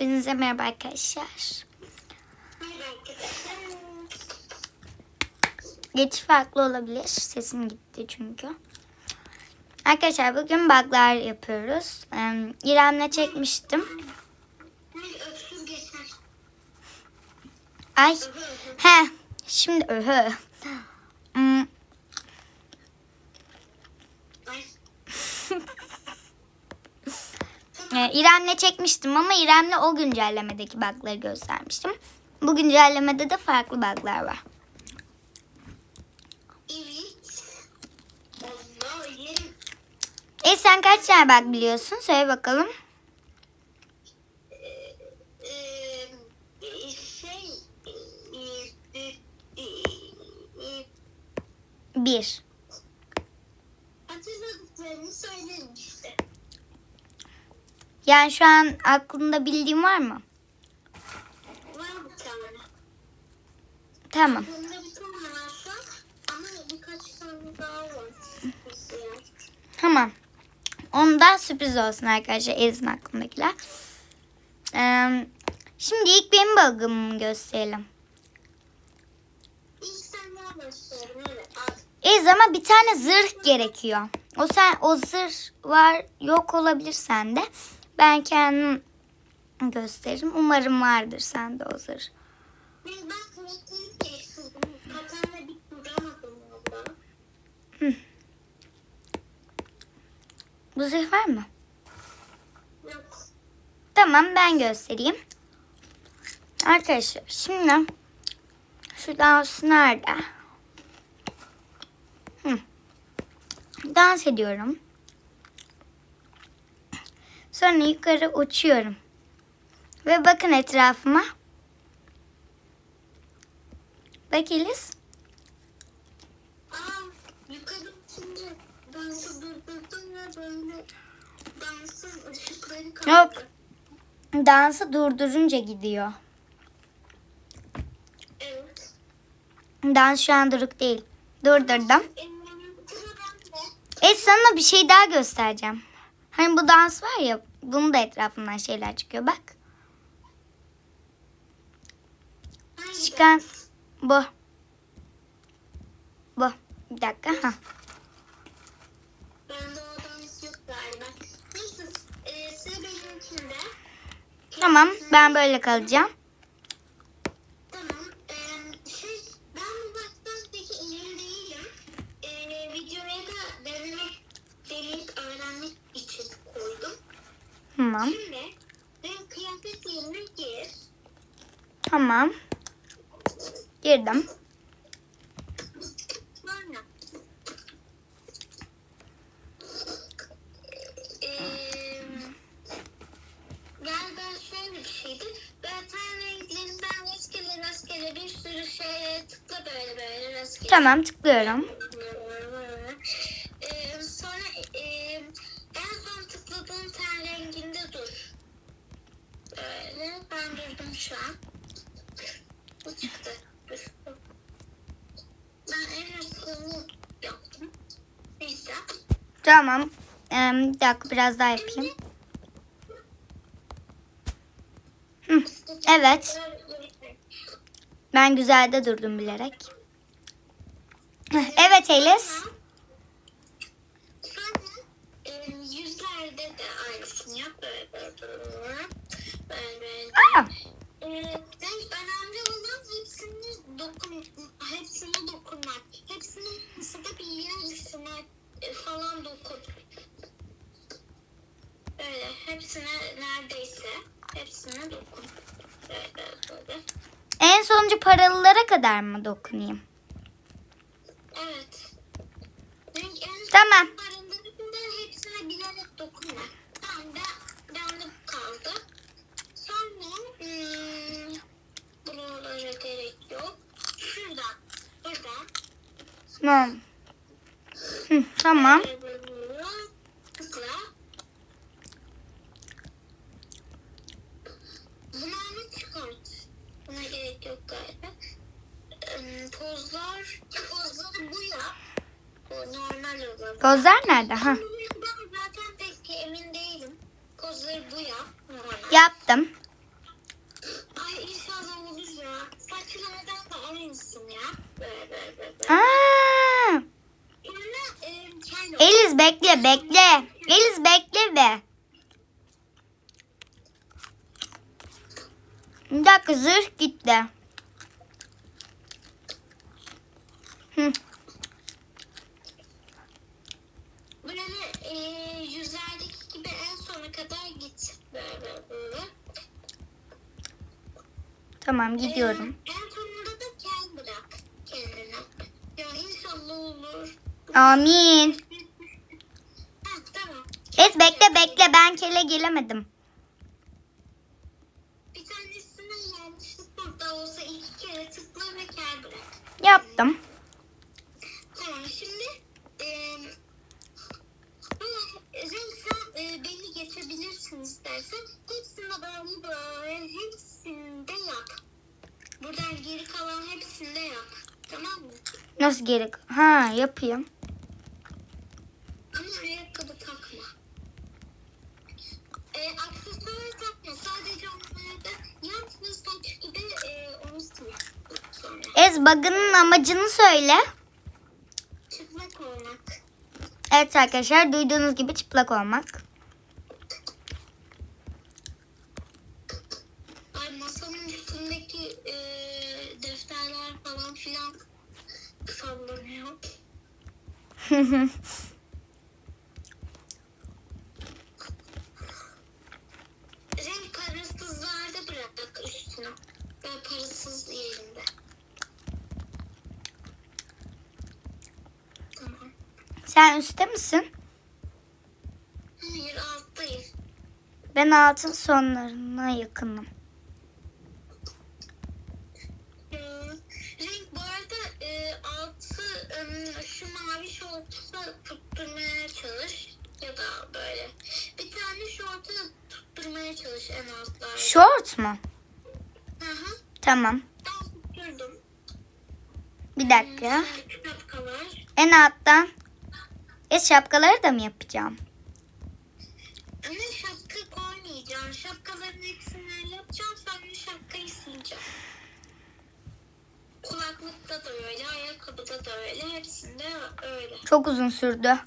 Hepinize merhaba arkadaşlar. Geçiş farklı olabilir. Sesim gitti çünkü. Arkadaşlar bugün buglar yapıyoruz. İrem'le çekmiştim. Ay. He. Şimdi öhü. Hmm, Ay. e, İrem'le çekmiştim ama İrem'le o güncellemedeki bugları göstermiştim. Bu güncellemede de farklı buglar var. Evet. E sen kaç tane bug biliyorsun? Söyle bakalım. Bir. Hatırladıklarını söylerim. Yani şu an aklında bildiğin var mı? Var bir tane. Tamam. Bunda bir tane var şu an. Ama birkaç tane daha var. Tamam. Onda sürpriz olsun arkadaşlar. Ezin aklımdakiler. Ee, şimdi ilk benim bug'ımı gösterelim. İlk ama bir tane zırh gerekiyor. O sen o zırh var yok olabilir sende. Ben kendim gösteririm. Umarım vardır sende o zırh. Bu zırh var mı? Yok. Tamam ben göstereyim. Arkadaşlar şimdi şu dans nerede? Hı. Dans ediyorum. Sonra yukarı uçuyorum. Ve bakın etrafıma. Bak Elis. Aa, yukarı şimdi dansı durdurdum ve böyle dansın ışıkları kaldı. Yok. Dansı durdurunca gidiyor. Evet. Dans şu an duruk değil. Durdurdum. E sana bir şey daha göstereceğim. Hani bu dans var ya bunun da etrafından şeyler çıkıyor bak. Çıkan bu. Bu. Bir dakika. Ha. E. Tamam ben böyle kalacağım. Tamam. Şimdi benim kıyafet yerine gir. Tamam. Girdim. Sonra ee, galiba şöyle bir şeydi. Böyle ten renklerinden rastgele rastgele bir sürü şeye tıkla böyle böyle rastgele. Tamam tıklıyorum. Böyle ben durdum şu an. Bu çıktı. Ben en azını yaptım. Neyse. Tamam. Ee, bir dakika biraz daha yapayım. Hı, evet. Ben güzelde durdum bilerek. Evet Elis. Dokun, hepsine dokunmak. Bir yer üstüne e, falan dokun. Böyle hepsine neredeyse hepsine dokun. Böyle böyle. en sonuncu paralılara kadar mı dokunayım? Evet. En son Tamam. paralarında hepsine bilerek dokunma. Tamam ben, bende bu kaldı. Sonra hmm, buralara gerek yok. Şuradan, buradan. Tamam. Hı, tamam. Pozlar, pozları bu yap. O normal olan. Gözler nerede? Ha. Ben zaten pek emin değilim. Pozları bu yap. Normal. Yaptım. Bekle bekle. Eliz bekle be. Bir dakika zırh gitti. Hı. Böyle e, yüzlerdeki gibi en sona kadar git. Tamam gidiyorum. Ee, en sonunda da kel bırak kendine. Ya inşallah olur. Amin. Ha, tamam. Ez bekle kele gelemedim. Bir tanesine yanlışlık burada olsa iki kere tıkla ve kel bırak. Yaptım. Tamam şimdi eee Renk sen e, beni geçebilirsin istersen. Hepsinde böyle böyle hepsinde yap. Buradan geri kalan hepsinde yap. Tamam mı? Nasıl gerek? Ha yapayım. Ama ayakkabı takma. E, aksesuar takma. Sadece onları da yap ve saç gibi e, onu sil. Sonra. Ez bug'ının amacını söyle. Çıplak olmak. Evet arkadaşlar duyduğunuz gibi çıplak olmak. Ay masanın üstündeki e, defterler falan filan sallanıyor. Renk parasızlarda bırak üstüne. Ben parasız yerinde. Tamam. Sen üstte misin? Hayır alttayım. Ben altın sonlarına yakınım. Ee, renk bu arada e, altı e, şu mavi şortu tutturmaya çalış. Ya da böyle. Bir tane şortu tutturmaya çalış en altlarda. Short mu? Tamam. Tutturdum. Bir dakika. Şimdi şapka var. En alttan. E şapkaları da mı yapacağım? Ama şapka koymayacağım. Şapkaların hepsini yapacağım. Sonra şapkayı sileceğim. Kulaklıkta da öyle, ayakkabıda da öyle. Hepsinde öyle. Çok uzun sürdü.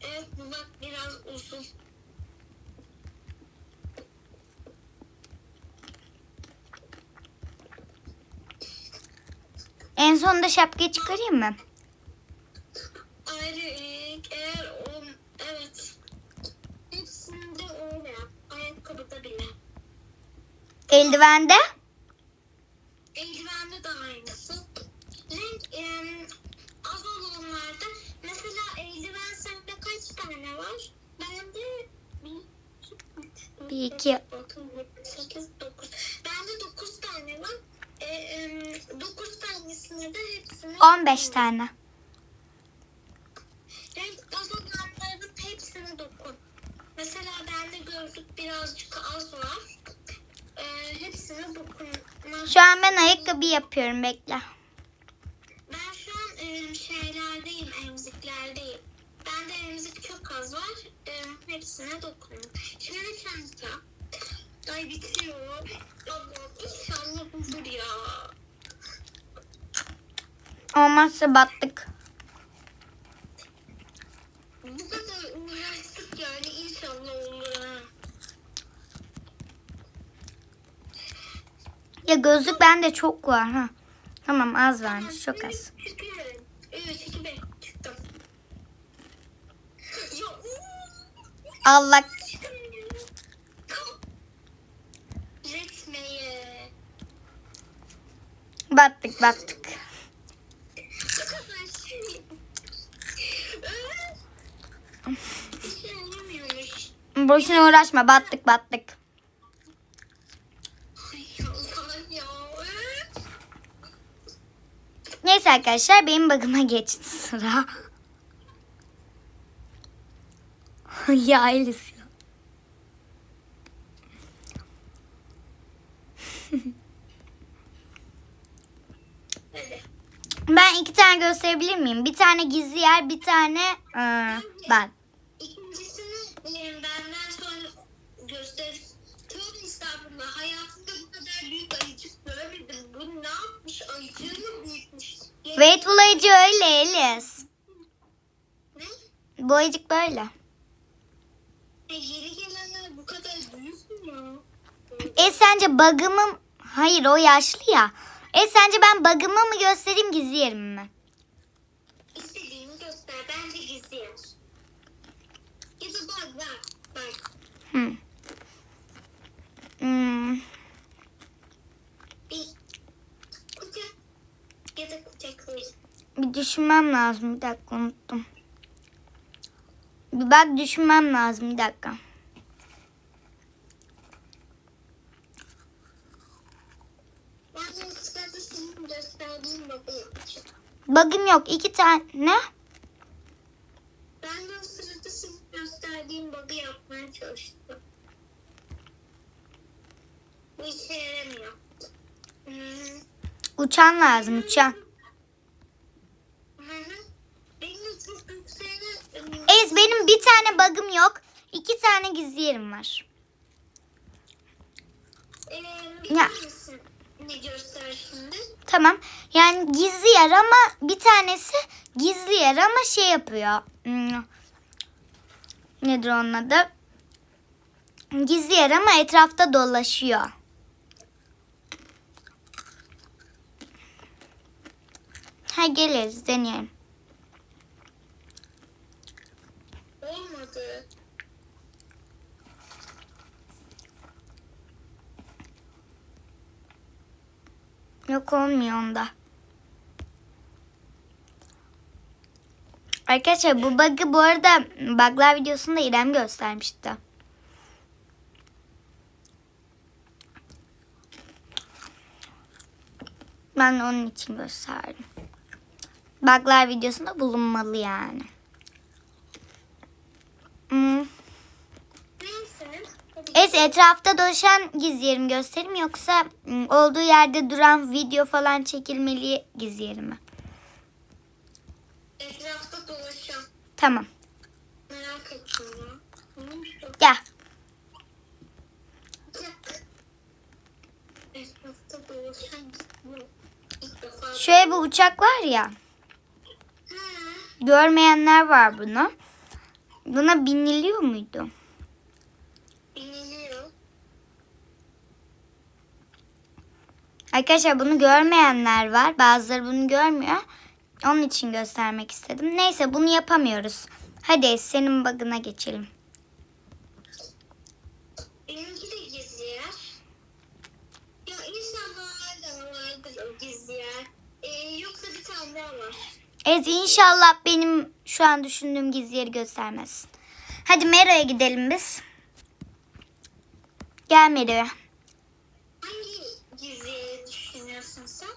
Evet bu bak biraz uzun. En sonunda şapkayı çıkarayım mı? Ayrı eğer o evet. Hepsinde öyle. Ayakkabıda bile. Eldivende? Eldivende de aynısı. Renk em, az olanlarda mesela eldiven sende kaç tane var? Bende bir, Bir, iki. beş, altı, yedi, sekiz, dokuz. Bende dokuz tane var. E, em, dokuz tanesine de hepsine 15 tane. Az olanların hepsine dokun. Mesela bende gözlük birazcık az var. Ee, hepsine dokun. Şu an ben ayakkabı yapıyorum bekle. Ben şu an e, şeylerdeyim, emziklerdeyim. Bende emzik çok az var. E, hepsine dokun. Şimdi çanta. Ay bitiyor. Allah'ım inşallah olur ya. Olmazsa battık. Bu kadar uğraştık yani inşallah olur ha. Ya gözlük bende çok var ha. Tamam az varmış çok az. Evet, Allah battık battık. Bu kadar şey. Öf. İşe yaramıyormuş. Boşuna uğraşma battık battık. Neyse arkadaşlar benim bug'ıma geçti sıra. ya Elis. Ben iki tane gösterebilir miyim? Bir tane gizli yer, bir tane ıı, ben. İkincisini e, benden sonra göster. Tövbe estağfurullah. Hayatımda bu kadar büyük ayıcık görmedim. Bu ne yapmış? Ayıcığı mı büyütmüş? Wait bulayıcı öyle Elis. Bu ayıcık böyle. E, yeni gelenler bu kadar büyük mü? E sence bug'ımı... Hayır o yaşlı ya. E sence ben bug'ımı mı göstereyim gizli yerimi mi? İstediğini göster. Bence gizli yer. Ya da bak. Bak. Hmm. Hmm. Bir kucak ya da kucaklayın. Bir düşünmem lazım. Bir dakika unuttum. Bir bak düşünmem lazım. Bir dakika. Bug'ım yok. iki tane. Ne? Ben de o sırada senin gösterdiğin bug'ı yapmaya çalıştım. Bu işe yaramıyor. Hmm. Uçan lazım. Uçan. Hı hı. Benim de çok yükseğine... Ez benim bir tane bug'ım yok. iki tane gizli yerim var. Ee, Ya. ne göster şimdi? Tamam. Yani gizli yer ama bir tanesi gizli yer ama şey yapıyor. Hmm. Nedir onun adı? Gizli yer ama etrafta dolaşıyor. Ha geliriz deneyelim. Olmadı. Yok olmuyor onda. Arkadaşlar bu bug'ı bu arada bug'lar videosunda İrem göstermişti. Ben onun için gösterdim. Bug'lar videosunda bulunmalı yani. Hmm. Es etrafta dolaşan gizli yerim göstereyim yoksa olduğu yerde duran video falan çekilmeli gizli yerim mi? Etrafta dolaşan. Tamam. Merak ettim ya. Gel. Şöyle bir uçak var ya. Görmeyenler var bunu. Buna biniliyor muydu? biniliyor. Arkadaşlar bunu görmeyenler var. Bazıları bunu görmüyor. Onun için göstermek istedim. Neyse bunu yapamıyoruz. Hadi senin bug'ına geçelim. Benimki de gizli yer. Ya inşallah vardır o gizli yer. Ee, yoksa bir tane daha var. Ez inşallah benim şu an düşündüğüm gizli yeri göstermezsin. Hadi Mera'ya gidelim biz. Gel Mera'ya. Hangi gizli yeri düşünüyorsun sen?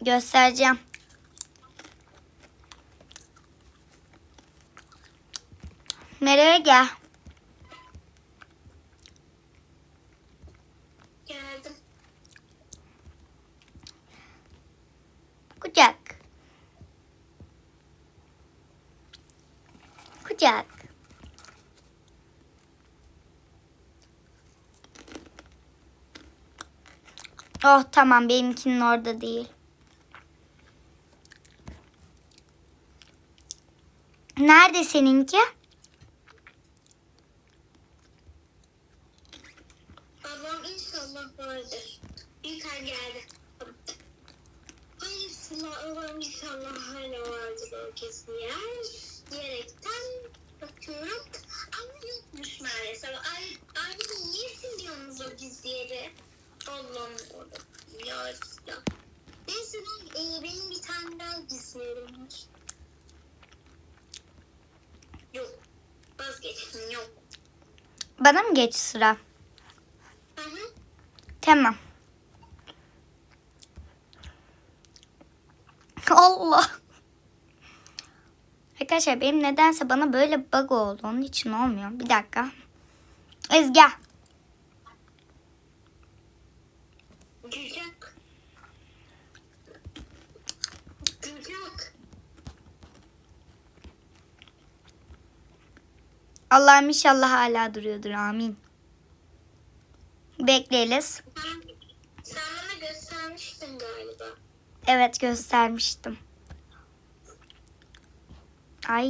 Göstereceğim. Mera'ya gel. Geldim. Kucak. Kucak. Oh tamam benimkinin orada değil. Nerede seninki? Babam inşallah vardır. Ay geldi. Hayır Sıla Allah'ım inşallah hala vardır o gizli yer. Diyerekten bakıyorum. Ama yokmuş maalesef. Ay, ayrıca niye siliyorsunuz o gizli yeri? Allah'ım ya. ya. Neyse ben, e, benim bir tane daha gizli var. Yok. Vazgeçtim yok. Bana mı geç sıra? Hı hı. Tamam. Allah. Arkadaşlar benim nedense bana böyle bug oldu. Onun için olmuyor. Bir dakika. Ezgi. Allah'ım inşallah hala duruyordur. Amin. Bekleyeliz. Sen, sen bana göstermiştin galiba. Evet göstermiştim. Ay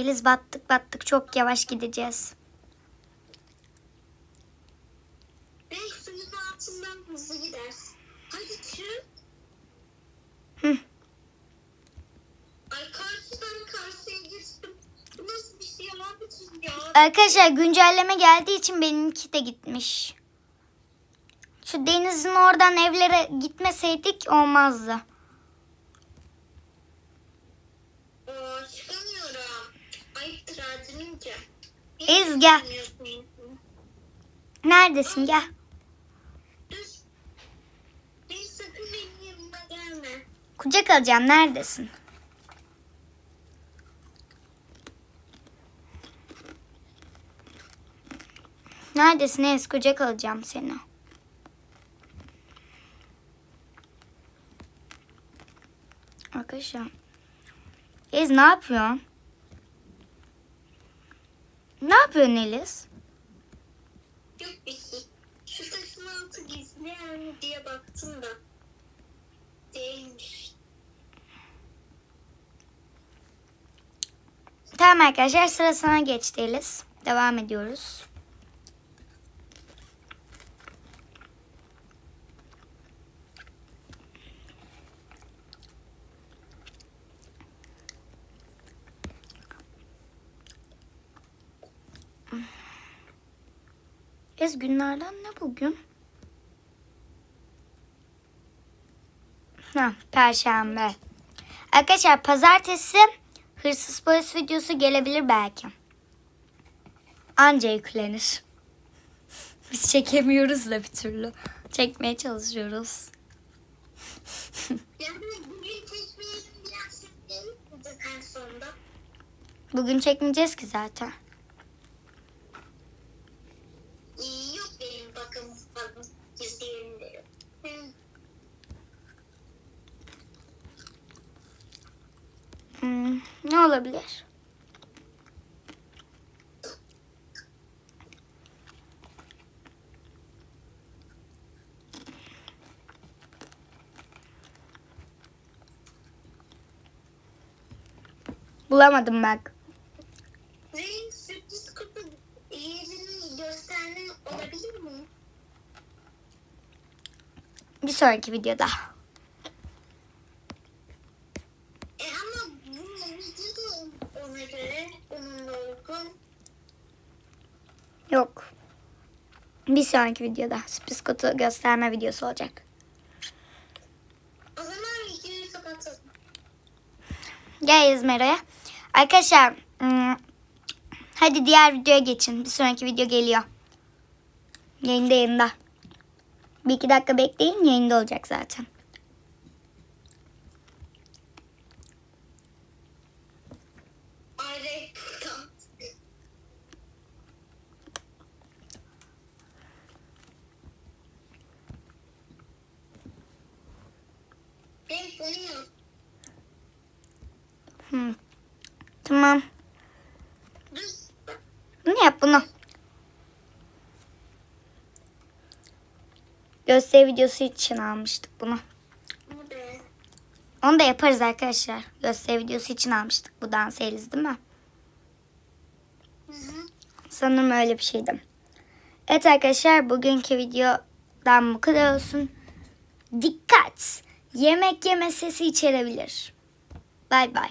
Eliz battık battık çok yavaş gideceğiz. Ve suyun altından hızlı gidersin. Hadi çık. Hı. Ay karşıdan karşıya geçtim. Bu nasıl bir şey abicim ya? Arkadaşlar güncelleme geldiği için benimki de gitmiş. Şu denizin oradan evlere gitmeseydik olmazdı. Aa, çıkamıyorum. Ayıptır acınınca. Ez, gel. Neredesin gel. Kucak alacağım neredesin? Neredesin Ez kucak alacağım seni. Arkadaşlar. Ez ne yapıyorsun? Ne yapıyorsun Eliz? Yok bir şey. Şu taşın altı gizli mi diye baktım da. Değilmiş. Tamam arkadaşlar sıra sana geçti Eliz. Devam ediyoruz. Ez günlerden ne bugün? Ha, Perşembe. Arkadaşlar pazartesi hırsız polis videosu gelebilir belki. Anca yüklenir. Biz çekemiyoruz da bir türlü. Çekmeye çalışıyoruz. Bugün çekmeyeceğiz ki zaten. İyi yok benim bakım bakım gizli yerimde yok. Hı. Hmm, ne olabilir? Bulamadım bak. Ve sürpriz kutu yerini gösterme olabilir mi? Bir sonraki videoda. E ama bu video da ona göre onunla uygun. Yok. Bir sonraki videoda sürpriz kutu gösterme videosu olacak. O zaman kapatalım. Gel İzmir'e. Arkadaşlar hmm, hadi diğer videoya geçin. Bir sonraki video geliyor. Yayında yayında. Bir iki dakika bekleyin yayında olacak zaten. Ben bunu yap. Hmm. Tamam. Bunu yap bunu. Gösteri videosu için almıştık bunu. Onu da yaparız arkadaşlar. Gösteri videosu için almıştık bu dans eliz değil mi? Hı hı. Sanırım öyle bir şeydi. Evet arkadaşlar bugünkü videodan bu kadar olsun. Dikkat! Yemek yeme sesi içerebilir. Bay bay.